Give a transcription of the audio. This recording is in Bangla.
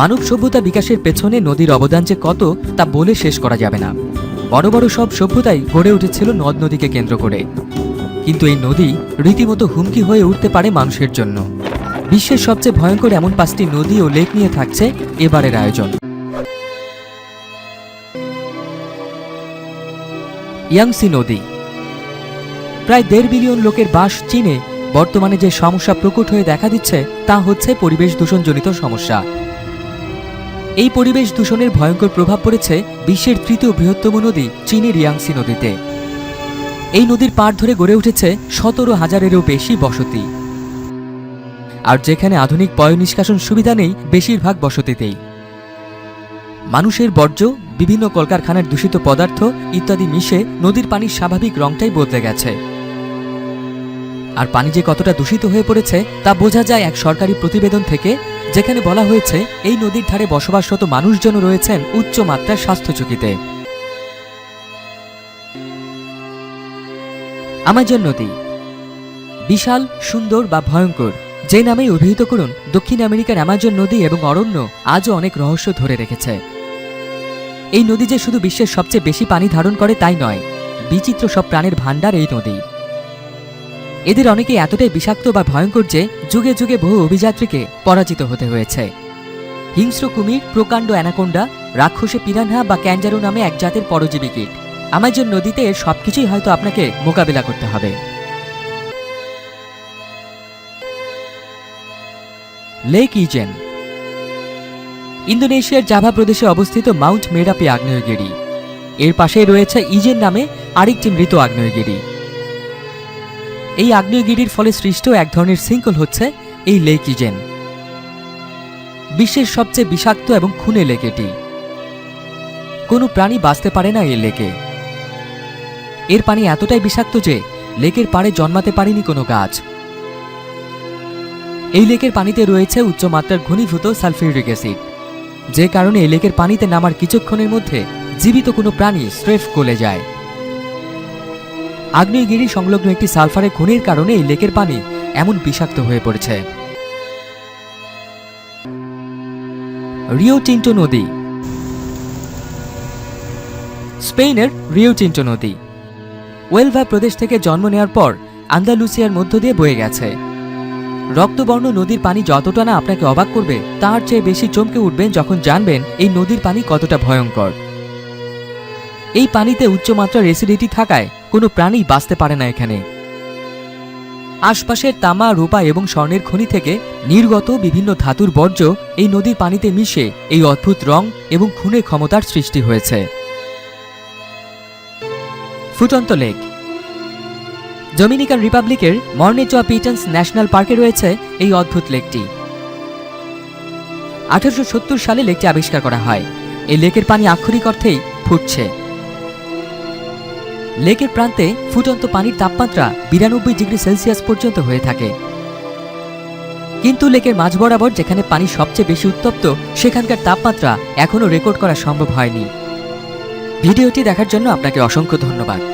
মানব সভ্যতা বিকাশের পেছনে নদীর অবদান যে কত, তা বলে শেষ করা যাবে না। বড় বড় সব সভ্যতাই গড়ে উঠেছিল নদ নদীকে কেন্দ্র করে। কিন্তু এই নদী রীতিমতো হুমকি হয়ে উঠতে পারে মানুষের জন্য। বিশ্বের সবচেয়ে ভয়ঙ্কর এমন পাঁচটি নদী ও লেক নিয়ে থাকছে এবারের আয়োজন। ইয়াংসি নদী। প্রায় দেড় বিলিয়ন লোকের বাস চীনে বর্তমানে যে সমস্যা প্রকট হয়ে দেখা দিচ্ছে, তা হচ্ছে পরিবেশ দূষণজনিত সমস্যা। এই পরিবেশ দূষণের ভয়ঙ্কর প্রভাব পড়েছে বিশ্বের তৃতীয় বৃহত্তম নদী চীনের ইয়াংসি নদীতে। এই নদীর পাড় ধরে গড়ে উঠেছে সতেরো হাজারেরও বেশি বসতি। আর যেখানে আধুনিক পয় নিষ্কাশন সুবিধা নেই, বেশিরভাগ বসতিতেই। মানুষের বর্জ্য, বিভিন্ন কলকারখানার দূষিত পদার্থ ইত্যাদি মিশে নদীর পানির স্বাভাবিক রংটাই বদলে গেছে। আর পানি যে কতটা দূষিত হয়ে পড়েছে তা বোঝা যায় এক সরকারি প্রতিবেদন থেকে, যেখানে বলা হয়েছে, এই নদীর ধারে বসবাসরত মানুষজন রয়েছেন উচ্চ মাত্রার স্বাস্থ্য ঝুঁকিতে আমাজন নদী। বিশাল, সুন্দর বা ভয়ঙ্কর, যে নামেই অভিহিত করুন, দক্ষিণ আমেরিকার অ্যামাজন নদী এবং অরণ্য আজও অনেক রহস্য ধরে রেখেছে। এই নদী যে শুধু বিশ্বের সবচেয়ে বেশি পানি ধারণ করে তাই নয়, বিচিত্র সব প্রাণের ভাণ্ডার এই নদী। এদের অনেকে এতটাই বিষাক্ত বা ভয়ঙ্কর যে যুগে যুগে বহু অভিযাত্রীকে পরাজিত হতে হয়েছে। হিংস্র কুমির, প্রকাণ্ড অ্যানাকোন্ডা, রাক্ষসে পিরানহা বা ক্যাঞ্জারো নামে এক জাতের পরজীবী কীট। আমাজন নদীতে এর সবকিছুই হয়তো আপনাকে মোকাবিলা করতে হবে। Lake Ijen. ইন্দোনেশিয়ার জাভা প্রদেশে অবস্থিত মাউন্ট মেরাপি আগ্নেয়গিরি। এর পাশেই রয়েছে ইজেন নামে আরেকটি মৃত আগ্নেয়গিরি। এই আগ্নেয়গিরির ফলে সৃষ্ট এক ধরনের শৃঙ্খল হচ্ছে এই লেক ইজেন বিশ্বের সবচেয়ে বিষাক্ত এবং খুনে লেক এটি। কোনো প্রাণী বাঁচতে পারে না এই লেকে। এর পানি এতটাই বিষাক্ত যে লেকের পাড়ে জন্মাতে পারেনি কোনো গাছ। এই লেকের পানিতে রয়েছে উচ্চমাত্রার ঘনীভূত সালফিউরিক অ্যাসিড, যে কারণে এই লেকের পানিতে নামার কিছুক্ষণের মধ্যে জীবিত কোনো প্রাণী স্রেফ গলে যায়। আগ্নেয়গিরি সংলগ্ন একটি সালফারের খনির কারণে এই লেকের পানি এমন বিষাক্ত হয়ে পড়েছে। রিও টিন্টো নদী। স্পেনের রিও টিন্টো নদী। ওয়েলভা প্রদেশ থেকে জন্ম নেওয়ার পর আন্দালুসিয়ার মধ্য দিয়ে বয়ে গেছে। রক্তবর্ণ নদীর পানি যতটা না আপনাকে অবাক করবে, তার চেয়ে বেশি চমকে উঠবেন যখন জানবেন এই নদীর পানি কতটা ভয়ঙ্কর। এই পানিতে উচ্চমাত্রার অ্যাসিডিটি থাকায় কোনো প্রাণী বাঁচতে পারে না এখানে। আশপাশের তামা, রূপা এবং স্বর্ণের খনি থেকে নির্গত বিভিন্ন ধাতুর বর্জ্য এই নদীর পানিতে মিশে এই অদ্ভুত রং এবং খুনের ক্ষমতার সৃষ্টি হয়েছে। ফুটন্ত লেক। ডোমিনিকান রিপাবলিকের মর্নেচোয়া পিটন্স ন্যাশনাল পার্কে রয়েছে এই অদ্ভুত লেকটি। আঠারোশো সত্তর সালে লেকটি আবিষ্কার করা হয়। এই লেকের পানি আক্ষরিক অর্থেই ফুটছে। লেকের প্রান্তে ফুটন্ত পানির তাপমাত্রা বিরানব্বই ডিগ্রি সেলসিয়াস পর্যন্ত হয়ে থাকে। কিন্তু লেকের মাঝ বরাবর যেখানে পানি সবচেয়ে বেশি উত্তপ্ত, সেখানকার তাপমাত্রা এখনও রেকর্ড করা সম্ভব হয়নি। ভিডিওটি দেখার জন্য আপনাকে অসংখ্য ধন্যবাদ।